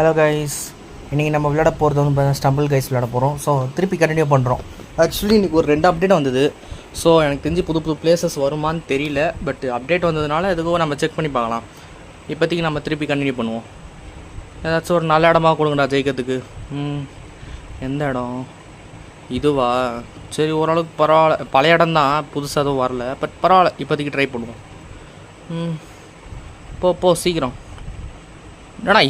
Hello guys இன்றைக்கி நம்ம விளையாட போகிறது வந்து பார்த்தீங்கன்னா ஸ்டம்பிள் கைஸ் விளையாட போகிறோம் ஸோ திருப்பி கண்டினியூ பண்ணுறோம் ஆக்சுவலி இன்றைக்கி ஒரு ரெண்டு அப்டேட் வந்தது. ஸோ எனக்கு தெரிஞ்சு புது புது பிளேசஸ் வருமான்னு தெரியல. பட் அப்டேட் வந்ததுனால எதுக்கோ நம்ம செக் பண்ணி பார்க்கலாம். இப்போதைக்கு நம்ம திருப்பி கண்டினியூ பண்ணுவோம். ஏதாச்சும் ஒரு நல்ல இடமா கொடுங்கடா ஜெயிக்கிறதுக்கு. ம் எந்த இடம்? இதுவா? சரி ஓரளவுக்கு பரவாயில்ல. பழைய இடம் தான் புதுசாக எதுவும் வரல. பட் பரவாயில்ல. இப்போதைக்கு ட்ரை பண்ணுவோம். ம் போ போ சீக்கிரம். என்னடா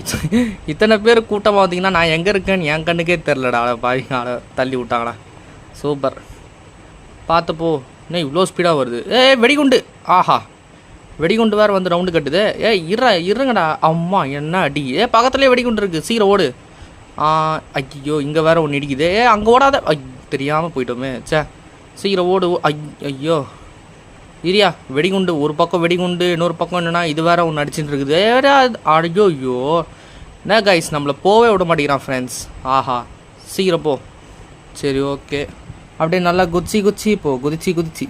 இத்தனை பேர் கூட்டமாக வந்தீங்கன்னா நான் எங்கே இருக்கேன்னு என் கண்ணுக்கே தெரிலடா பாவிங்க ஆளை தள்ளி விட்டாங்கடா. சூப்பர். பார்த்தப்போ என்ன இவ்வளோ ஸ்பீடாக வருது. ஏ வெடிகுண்டு. ஆஹா. வெடிகுண்டு வேறு வந்து ரவுண்டு கட்டுது. ஏ இற இருங்கடா. அம்மா என்ன அடி. ஏ பக்கத்துலேயே வெடிகுண்டு இருக்குது சீக்கிரம் ஓடு. ஐயோ இங்கே வேறு ஒன்று இடிக்குது. ஏ அங்கே ஓடாத. ஐ தெரியாமல் போயிட்டோமே. ச்சே. சீக்கிரம் ஓடு. ஐ ஐயோ. இரியா வெடிகுண்டு ஒரு பக்கம் வெடிகுண்டு இன்னொரு பக்கம் என்னென்னா இது வேற ஒன்று அடிச்சுட்டு இருக்குது வேற ஐயோ ஐயோ என்ன கைஸ் நம்மளை போவே விட மாட்டேங்கிறான் ஃப்ரெண்ட்ஸ் ஆஹா. சீக்கிரம் போ. சரி ஓகே அப்படியே நல்லா குதிச்சி குச்சி போ. குதிச்சு குதிச்சு.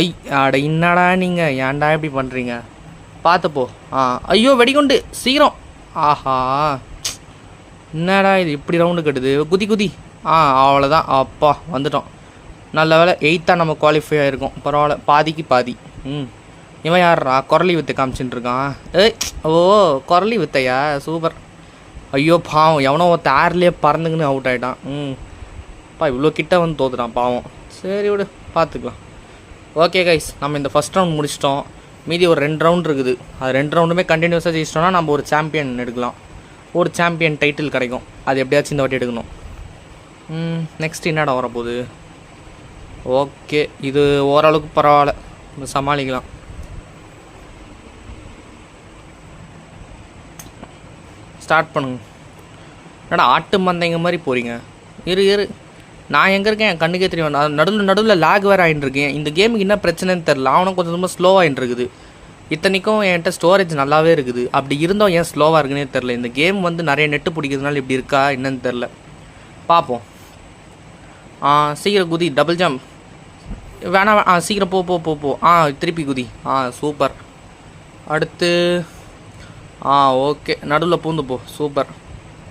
ஐ அட என்னடா நீங்கள் ஏன்டா இப்படி பண்ணுறீங்க பார்த்துப்போ ஆ ஐயோ வெடிகுண்டு. சீக்கிரம். ஆஹா. என்னடா இது? இப்படி ரவுண்டு கட்டுது. குதி குதி. ஆ அவ்வளோதான் அப்பா வந்துட்டோம். நல்ல வேலை எயித்தாக நம்ம குவாலிஃபை ஆகிருக்கோம் பரவாயில்ல. பாதிக்கு பாதி. ம். இவன் யார்ரா குரலி வித்தை காமிச்சிட்டு இருக்கான். ஏய் ஓ குரலி வித்தையா? சூப்பர். ஐயோ பாவம். எவனோ ஒருத்த ஏர்லேயே பறந்துங்கன்னு அவுட் ஆகிட்டான் ம். பா இவ்வளோ கிட்ட வந்து தோத்துட்டான் பாவம். சரி விடு பார்த்துக்கலாம் ஓகே கைஸ் நம்ம இந்த ஃபஸ்ட் ரவுண்ட் முடிச்சிட்டோம். மீதி ஒரு ரெண்டு ரவுண்ட் இருக்குது. அது ரெண்டு ரவுண்டுமே கண்டினியூஸாக ஜெயிச்சிட்டோம்னா நம்ம ஒரு சாம்பியன் எடுக்கலாம். ஒரு சாம்பியன் டைட்டில் கிடைக்கும். அது எப்படியாச்சும் இந்த வாட்டி எடுக்கணும். நெக்ஸ்ட் என்னடா வரப்போகுது? ஓகே இது ஓரளவுக்கு பரவாயில்ல. நம்ம சமாளிக்கலாம். ஸ்டார்ட் பண்ணுங்க. என்னடா ஆட்டு மந்தைங்க மாதிரி போகிறீங்க இரு இரு. நான் எங்கே இருக்கேன்? என் கண்ணுக்கே தெரியும். நான் நடுவில் நடுவில் லேக் வேறு ஆகிட்டு இருக்கேன். இந்த கேமுக்கு என்ன பிரச்சனைன்னு தெரில அவனும் கொஞ்சம் ரொம்ப ஸ்லோவாகிட்டு இருக்குது. இத்தனைக்கும் என்கிட்ட ஸ்டோரேஜ் நல்லாவே இருக்குது. அப்படி இருந்தோம் ஏன் ஸ்லோவாக இருக்குன்னே தெரில இந்த கேம் வந்து நிறைய நெட்டு பிடிக்கிறதுனால இப்படி இருக்கா என்னன்னு தெரில பார்ப்போம். ஆ சீக்கிரம் குதி. டபுள் ஜம்ப் வேணாம் ஆ சீக்கிரம் போ போ போ போ. ஆ திருப்பி குதி. ஆ சூப்பர். அடுத்து ஆ ஓகே. நடுவில் பூந்து போ. சூப்பர்.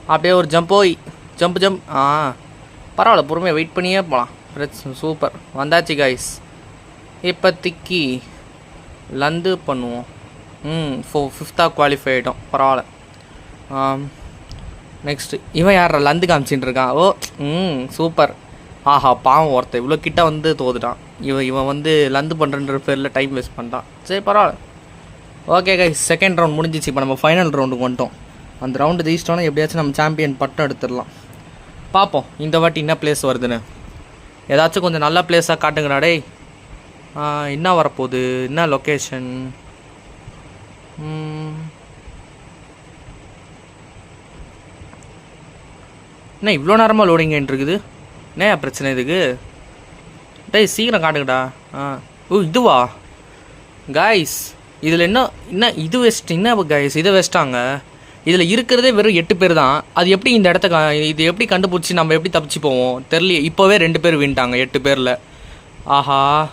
அப்படியே ஒரு ஜம்ப் போய் ஜம்ப் ஜம்ப் ஆ பரவாயில்ல. பொறுமையாக வெயிட் பண்ணியே போகலாம் சூப்பர். வந்தாச்சு கைஸ் இப்போதைக்கு லந்து பண்ணுவோம். ம் ஃபோ ஃபிஃப்த்தாக குவாலிஃபை ஆகிட்டோம் பரவாயில்ல. நெக்ஸ்ட்டு இவன் யாரா லந்து காமிச்சின்னு இருக்கான். ஓ ம் சூப்பர். ஆஹா பாவம் ஒருத்தன் இவ்வளோ கிட்ட வந்து தோதுட்டான் இவன் இவன் வந்து லந்து பண்ணுறன்ற பேரில் டைம் வேஸ்ட் பண்ணிட்டான். சரி பரவாயில்ல. ஓகே கை செகண்ட் ரவுண்ட் முடிஞ்சிச்சு. இப்போ நம்ம ஃபைனல் ரவுண்டுக்கு வந்துட்டோம். அந்த ரவுண்டு ஜெயிச்சிட்டோன்னா எப்படியாச்சும் நம்ம சாம்பியன் பட்டம் எடுத்துடலாம். பார்ப்போம் இந்த வாட்டி என்ன பிளேஸ் வருதுன்னு. ஏதாச்சும் கொஞ்சம் நல்ல பிளேஸாக காட்டுங்கடா டே என்ன வரப்போகுது? என்ன லொக்கேஷன் என்ன இவ்வளோ நேரமாக லோடிங் இருக்குது? என்ன பிரச்சனை இதுக்கு? டேய் சீக்கிரம் காட்டுங்கடா. ஆ. ஓ இதுவா? காய்ஸ் இதில் என்ன என்ன இது வெஸ்ட் என்ன காய்ஸ் இதை வெஸ்ட்டாங்க இதில் இருக்கிறதே வெறும் எட்டு பேர் தான். அது எப்படி இந்த இடத்த கா- இது எப்படி கண்டுபிடிச்சி நம்ம எப்படி தப்பிச்சு போவோம்? தெரியல இப்போவே ரெண்டு பேர் வின்ட்டாங்க எட்டு பேரில். ஆஹா.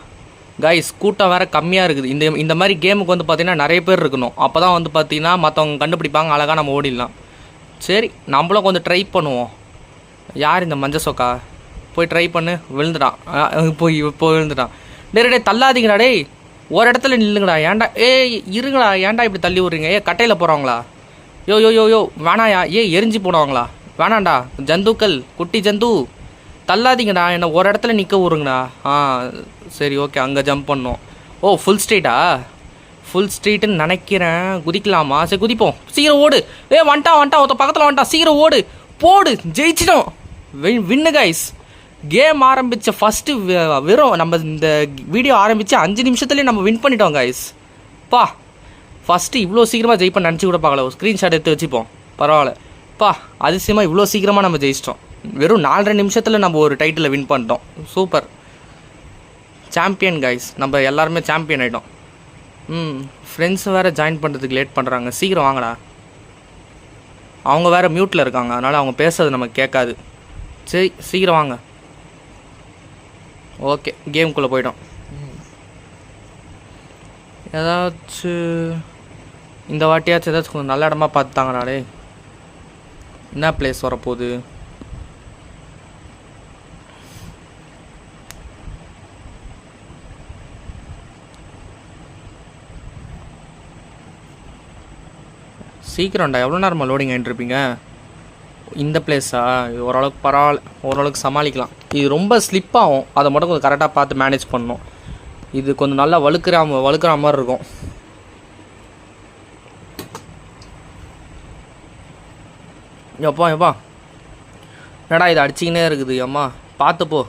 காய்ஸ் கூட்டம் வேறு கம்மியாக இருக்குது. இந்த இந்த மாதிரி கேமுக்கு வந்து பார்த்திங்கன்னா நிறைய பேர் இருக்கணும். அப்போ தான் வந்து பார்த்தீங்கன்னா மற்றவங்க கண்டுபிடிப்பாங்க அழகாக நம்ம ஓடிடலாம். சரி நம்மளும் கொஞ்சம் ட்ரை பண்ணுவோம். யார் இந்த மஞ்ச சொக்கா? போய் ட்ரை பண்ணு விழுந்துட்டான். போய் போய் விழுந்துட்டான். டே டே தள்ளாதீங்கடா டேய். ஒரு இடத்துல நில்லுங்கடா ஏன்டா ஏய் இருங்கடா ஏன்டா இப்படி தள்ளி விட்றீங்க? ஏ கட்டையில் போகிறவங்களா யோ யோ யோ யோ வேணாயா? ஏ எரிஞ்சு போனவங்களா? வேணாண்டா ஜந்துக்கள் குட்டி ஜந்து. தள்ளாதீங்கடா என்னை ஒரு இடத்துல நிற்க விடுங்கடா. ஆ சரி ஓகே அங்கே ஜம்ப் பண்ணோம். ஓ ஃபுல் ஸ்ட்ரீட்டா ஃபுல் ஸ்ட்ரீட்டுன்னு நினைக்கிறேன். குதிக்கலாமா? சரி குதிப்போம். சீக்கிரம் ஓடு. ஏ வந்துட்டான் வந்துட்டான் ஒருத்த பக்கத்தில் வந்துட்டான். சீக்கிரம் ஓடு. போடு ஜெயிச்சிட்டோம். வின்னு கைஸ் கேம் ஆரம்பித்த ஃபஸ்ட்டு வெறும் நம்ம இந்த வீடியோ ஆரம்பித்து அஞ்சு நிமிஷத்துலேயே நம்ம வின் பண்ணிட்டோம் கைஸ் பா ஃபஸ்ட்டு இவ்வளோ சீக்கிரமாக ஜெயிப்பேன் நினச்சி கூட பார்க்கல. ஒரு ஸ்க்ரீன்ஷாட் எடுத்து வச்சுப்போம். பரவாயில்ல. பா அதிசயமாக இவ்வளோ சீக்கிரமாக நம்ம ஜெயிச்சிட்டோம். வெறும் நாலரை நிமிஷத்தில் நம்ம ஒரு டைட்டிலை வின் பண்ணிட்டோம். சூப்பர். சாம்பியன் கைஸ் நம்ம எல்லாருமே சாம்பியன் ஆகிட்டோம் ம் ஃப்ரெண்ட்ஸ் வேறு ஜாயின் பண்ணுறதுக்கு லேட் பண்ணுறாங்க சீக்கிரம் வாங்கடா. அவங்க வேறு மியூட்டில் இருக்காங்க. அதனால் அவங்க பேசுறது நமக்கு கேட்காது. சரி சீக்கிரம் வாங்க. ஓகே கேம்குள்ளே போய்டும் ஏதாச்சும் இந்த வாட்டியாச்சும் ஏதாச்சும் கொஞ்சம் நல்ல இடமா பார்த்துட்டாங்கடா நானே என்ன பிளேஸ் வரப்போகுது? சீக்கிரம்டா எவ்வளோ நேரமாக லோடிங் ஆகிட்டுருப்பீங்க இந்த பிளேஸா ஓரளவுக்கு பரவாயில்ல ஓரளவுக்கு சமாளிக்கலாம். இது ரொம்ப ஸ்லிப் ஆகும் அதை மட்டும் கொஞ்சம் கரெக்டாக பார்த்து மேனேஜ் பண்ணணும். இது கொஞ்சம் நல்லா வழுக்கிற வழுக்கிற மாதிரி இருக்கும். எப்பா எப்பா? என்னடா இது அடிச்சிக்கினே இருக்குது அம்மா? பார்த்து போ.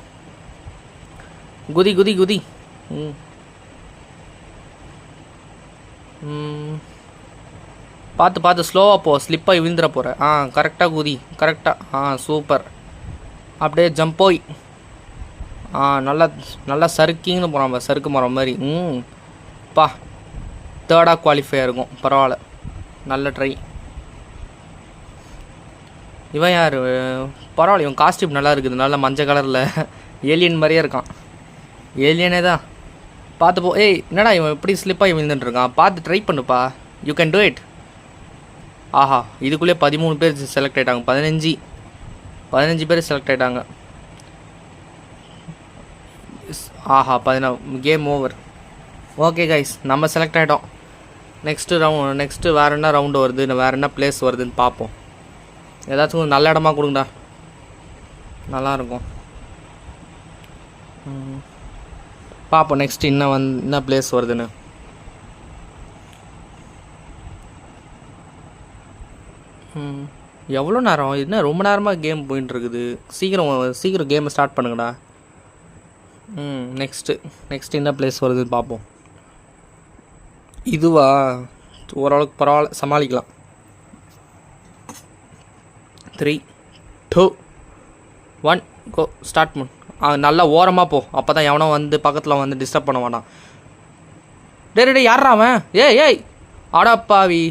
குதி குதி குதி. ம். ம். பார்த்து பார்த்து ஸ்லோவாக போ. ஸ்லிப்பாக விழுந்துட போகிற ஆ கரெக்டாக குதி. கரெக்டாக ஆ. சூப்பர் அப்படியே ஜம்ப் போய் ஆ நல்லா நல்லா சறுக்கிங்கன்னு போகிறான் சறுக்கு மரம் மாதிரி. ம் பா தேர்டாக குவாலிஃபை இருக்கும் பரவாயில்ல. நல்ல ட்ரை இவன் யார்? பரவாயில்ல இவன் காஸ்டியூம் நல்லா இருக்குது நல்ல மஞ்சள் கலரில் ஏலியன் மாதிரியே இருக்கான். ஏலியனே தான் பார்த்து போ ஏய் என்னடா இவன் எப்படி ஸ்லிப்பாகி விழுந்துட்டுருக்கான் பார்த்து ட்ரை பண்ணுப்பா. யூ கேன் டூ இட் ஆஹா இதுக்குள்ளே பதிமூணு பேர் செலக்ட் ஆகிட்டாங்க பதினஞ்சு. பதினஞ்சு பேர் செலக்ட் ஆகிட்டாங்க ஆஹா பதினா கேம் ஓவர் ஓகே கைஸ் நம்ம செலக்ட் ஆகிட்டோம் நெக்ஸ்ட்டு ரவுண்ட் நெக்ஸ்ட்டு வேறு என்ன ரவுண்டு வருது இல்லை வேறு என்ன பிளேஸ் வருதுன்னு பார்ப்போம். ஏதாச்சும் கொஞ்சம் நல்ல இடமா கொடுங்கடா. நல்லாயிருக்கும் ம். பார்ப்போம் நெக்ஸ்ட் இன்னும் வந்து என்ன பிளேஸ் வருதுன்னு. ம் எவ்வளோ நேரம்? என்ன ரொம்ப நேரமாக கேம் போயின்னு இருக்குது சீக்கிரம் சீக்கிரம் கேமை ஸ்டார்ட் பண்ணுங்கடா. ம் நெக்ஸ்ட்டு நெக்ஸ்ட் என்ன பிளேஸ் வருதுன்னு பார்ப்போம் இதுவா? ஓரளவுக்கு பரவாயில்ல சமாளிக்கலாம். Three two one go start பண்ணு நல்லா ஓரமாக போ. அப்போ தான் எவனோ வந்து பக்கத்தில் வந்து டிஸ்டர்ப் பண்ண வேண்டாம் டே டே டேய் யாரா அவன்? ஏய் ஏய் அடப்பாவி.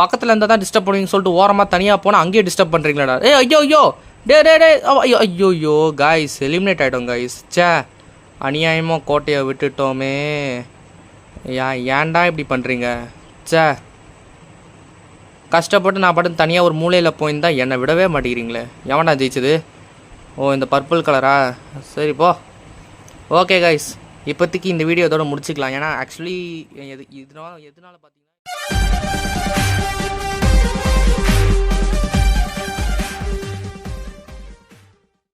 பக்கத்தில் இருந்தால் தான் டிஸ்டர்ப் பண்ணுவீங்க சொல்லிட்டு ஓரமாக தனியாக போனால் அங்கேயே டிஸ்டர்ப் பண்ணுறீங்களாடா ஏ ஐயோ ஐயோ. டே டே டே ஐயோ ஐயோ ஐயோ. காய்ஸ் எலிமினேட் ஆகிட்டோம் காய்ஸ் சே அநியாயமாக கோட்டையை விட்டுட்டோமே. யா ஏன்டா இப்படி பண்ணுறீங்க ச்சே. கஷ்டப்பட்டு நான் பாட்டு தனியாக ஒரு மூலையில் போயிருந்தா என்னை விடவே மாட்டேங்கிறீங்களே. எவன்டா ஜெயிச்சது? ஓ இந்த பர்பிள் கலரா சரி போ. ஓகே கைஸ் இப்போதைக்கு இந்த வீடியோ இதோட முடிச்சுக்கலாம். ஏன்னா ஆக்சுவலி எது இதனால எதனால பார்த்தீங்கன்னா